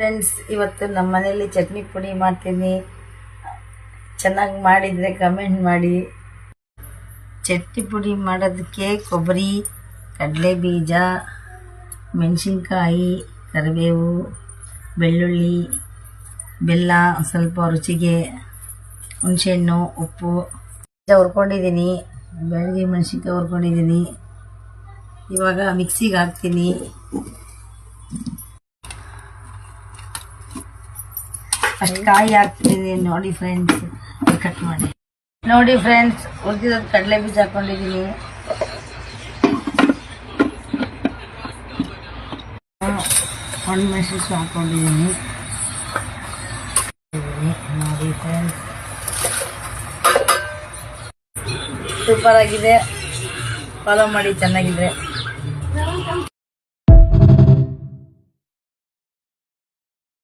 Friends ಇವತ್ತು ನಮ್ಮ ಮನೆಯಲ್ಲಿ ಚಟ್ನಿ ಪುಡಿ ಮಾಡ್ತೀನಿ. ಚೆನ್ನಾಗಿ ಮಾಡಿದರೆ ಕಮೆಂಟ್ ಮಾಡಿ. ಚಟ್ನಿ ಪುಡಿ ಮಾಡೋದಕ್ಕೆ ಕೊಬ್ಬರಿ ಕಡಲೆ ಬೀಜ ಮೆಣಸಿನ್ಕಾಯಿ, ಕರಿಬೇವು, ಬೆಳ್ಳುಳ್ಳಿ, ಬೆಲ್ಲ, ಸ್ವಲ್ಪ ರುಚಿಗೆ ಹುಣಸೆಹಣ್ಣು, ಉಪ್ಪು. ಹುರ್ಕೊಂಡಿದ್ದೀನಿ. ಬೆಳಗ್ಗೆ ಮೆಣಸಿನ್ಕಾಯಿ ಹುರ್ಕೊಂಡಿದ್ದೀನಿ. ಇವಾಗ ಮಿಕ್ಸಿಗೆ ಹಾಕ್ತೀನಿ. ಫಸ್ಟ್ ಕಾಯಿ ಹಾಕ್ತಿದ್ದೀನಿ ನೋಡಿ ಫ್ರೆಂಡ್ಸ್ ಕಟ್ ಮಾಡಿ. ನೋಡಿ ಫ್ರೆಂಡ್ಸ್ ಉಳಿದಿರೋದು ಕಡಲೆ ಬೀಜ ಹಾಕೊಂಡಿದ್ದೀನಿ ಒಣ ಮೆಣಸಿನ್ಸು ಹಾಕೊಂಡಿದ್ದೀನಿ ನೋಡಿ ಫ್ರೆಂಡ್ಸ್ ಸೂಪರ್ ಆಗಿದೆ. ಫಾಲೋ ಮಾಡಿ, ಚೆನ್ನಾಗಿದ್ರೆ.